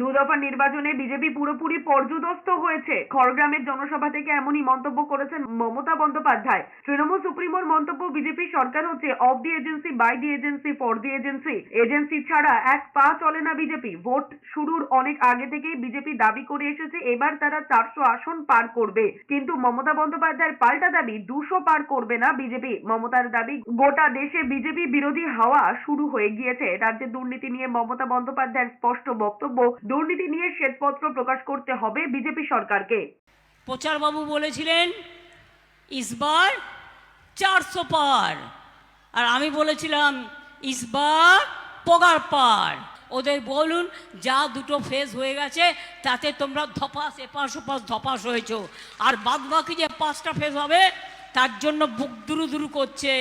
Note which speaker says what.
Speaker 1: দু দফা নির্বাচনে বিজেপি পুরোপুরি পর্যুদস্ত হয়েছে। খড়গ্রামের জনসভা থেকে এমনই মন্তব্য করেছেন মমতা বন্দ্যোপাধ্যায়। তৃণমূল সুপ্রিমোর মন্তব্য বিজেপি সরকার হচ্ছে of the agency by the agency for the agency agency ছাড়া এক পা চলে না বিজেপি। ভোট শুরুর অনেক আগে থেকেই বিজেপি দাবি করে এসেছে, এবার তারা চারশো আসন পার করবে। কিন্তু মমতা বন্দ্যোপাধ্যায়ের পাল্টা দাবি দুশো পার করবে না বিজেপি। মমতার দাবি, গোটা দেশে বিজেপি বিরোধী হাওয়া শুরু হয়ে গিয়েছে। রাজ্যে দুর্নীতি নিয়ে মমতা বন্দ্যোপাধ্যায়ের স্পষ্ট বক্তব্য দুর্নীতি নিয়ে শ্বেতপত্র প্রকাশ করতে হবে বিজেপি সরকারকে।
Speaker 2: প্রচারবাবু বলেছিলেন ইসবার চারশো পার। আর আমি বলেছিলাম ইসবার পগার পার। ওদের বলুন, যা দুটো ফেজ হয়ে গেছে, তাতে তোমরা ধপাস এপাশ ওপাশ ধপাস হয়েছো। আর বাদ বাকি যে পাঁচটা ফেজ হবে, তার জন্য বুক দুরু দুরু করছে।